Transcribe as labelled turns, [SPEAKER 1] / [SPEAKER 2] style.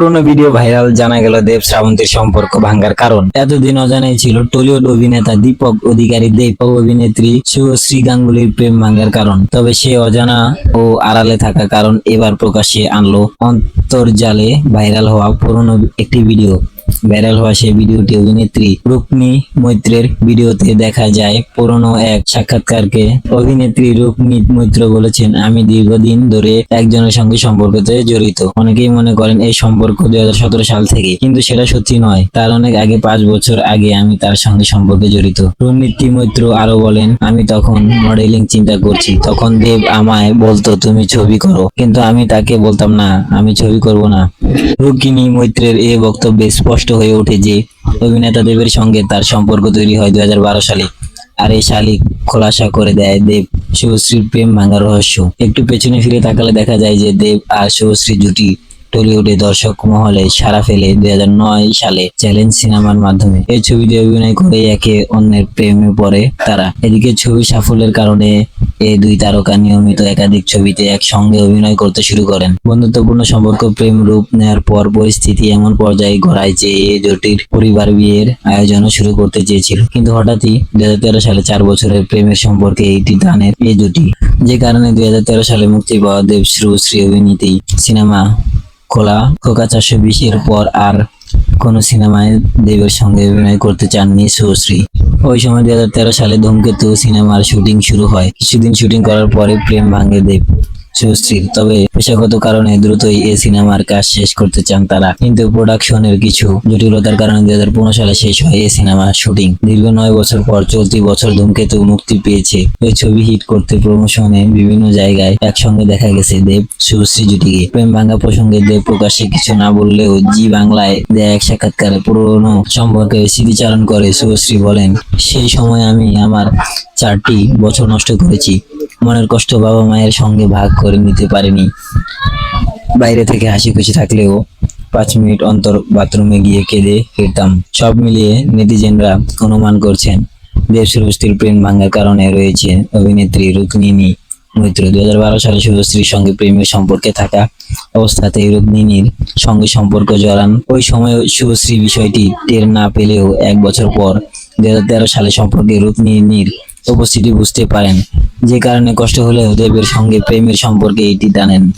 [SPEAKER 1] পুরনো video viral জানা গেল দেব শ্রাবন্তীর সম্পর্ক ভাঙ্গার কারণ। এতদিন অজানাই ছিল টলিউড অভিনেতা দীপক, অধিকারী দেব ও অভিনেত্রী শুভশ্রী গাঙ্গুলির প্রেম ভাঙ্গার কারণ। তবে সে অজানা ও আড়ালে থাকা কারণ এবার প্রকাশ্যে আনলো অন্তর্জালে ভাইরাল হওয়া পুরনো একটি ভিডিও। ভাইরাল হওয়া সেই ভিডিওটি অভিনেত্রী রুক্মি মৈত্রের ভিডিওতে দেখা যায়। পুরনো এক সাক্ষাৎকারকে অভিনেত্রী রুক্মি মৈত্র বলেছেন, আমি দীর্ঘদিন ধরে একজনের সঙ্গে সম্পর্কতে জড়িত। অনেকেই মনে করেন এই সম্পর্ক দুই সাল থেকে। কিন্তু সেটা সত্যি নয়। তার অনেক আগে, পাঁচ বছর আগে আমি তার সঙ্গে সম্পর্কে জড়িত। রুমিত্রি মৈত্র আরও বলেন, আমি তখন মডেলিং চিন্তা করছি। তখন দেব আমায় বলতো, তুমি ছবি করো। কিন্তু আমি তাকে বলতাম, না, আমি ছবি করব না। রুকিনী মৈত্রের এই বক্তব্যে স্পষ্ট হয়ে ওঠে যে অভিনেতা দেবের সঙ্গে তার সম্পর্ক তৈরি হয় দুই সালে। আর এই শালিক খোলাসা করে দেয় দেব, শুভশ্রীর প্রেম ভাঙার রহস্য। একটু পেছনে ফিরে তাকালে দেখা যায় যে দেব আর শুভশ্রী জুটি টলিউডে দর্শক মহলে সারা ফেলে দুই হাজার নয় সালে চ্যালেঞ্জ সিনেমার মাধ্যমে। এই ছবিতে অভিনয় করে একে অন্যের প্রেমে পড়ে তারা। এদিকে ছবি সাফল্যের কারণে এই দুই তারকা নিয়মিত একাধিক ছবিতে একসঙ্গে অভিনয় করতে শুরু করেন। বন্ধুত্বপূর্ণ সম্পর্ক, প্রেম রূপ নেওয়ার পর পরিস্থিতি এমন পর্যায়ে গড়ায় যে এই জুটির পরিবার বিয়ের আয়োজনও শুরু করতে চেয়েছিল। কিন্তু হঠাৎই দুই হাজার তেরো সালে চার বছরের প্রেমের সম্পর্কে এইটি দানের এই জুটি, যে কারণে দুই হাজার তেরো সালে মুক্তি পাওয়া দেব শ্রী অভিনীতি সিনেমা খোলা, খোকা চারশো বিশের পর আর কোন সিনেমায় দেবের সঙ্গে অভিনয় করতে চাননি সুশ্রী ওই সময় দুই হাজার তেরো সালে ধূমকেতু সিনেমার শুটিং শুরু হয়। কিছুদিন শুটিং করার পরে প্রেম ভাঙে দেব। সুশ্রীর তবে পেশাগত কারণে দ্রুতই এই সিনেমার কাজ শেষ করতে চান তারা। কিন্তু প্রোডাকশনের কিছু জটিলতার কারণে দুই হাজার পনেরো সালে শেষ হয় এই সিনেমার শুটিং। দীর্ঘ নয় বছর পর চলতি বছর ধূমকেতু মুক্তি পেয়েছে। এই ছবি হিট করতে প্রমোশনে বিভিন্ন জায়গায় একসঙ্গে দেখা গেছে দেব, সুশ্রী জুটিকে। প্রেম ভাঙ্গা প্রসঙ্গে দেব প্রকাশ্যে কিছু না বললেও জি বাংলায় দেয়া এক সাক্ষাৎকারে পুরনো সম্পর্কে স্মৃতিচারণ করে শুভশ্রী বলেন, সেই সময় আমি আমার চারটি বছর নষ্ট করেছি। মনের কষ্ট বাবা মায়ের সঙ্গে ভাগ করে নিতে পারেনি। বাইরে থেকে হাসি খুশি থাকলেও পাঁচ মিনিট অন্তর বাথরুমে গিয়ে কেঁদে ফিরতাম। সব মিলিয়ে নেটিজেনরা অনুমান করছেন দেব শুভশ্রীর প্রেম ভাঙার কারণে রয়েছে অভিনেত্রী রুক্মিণী মৈত্র। দুই হাজার বারো সালে শুভশ্রীর সঙ্গে প্রেমের সম্পর্কে থাকা অবস্থাতেই রুক্মিণীর সঙ্গে সম্পর্ক জড়ান। ওই সময় শুভশ্রী বিষয়টি টের না পেলেও এক বছর পর দু হাজার তেরো সালে সম্পর্কে রুক্মিণীর উপস্থিতি বুঝতে পারেন। যে কারণে কষ্ট হলেও দেবের সঙ্গে প্রেমের সম্পর্কে এটি টানেন।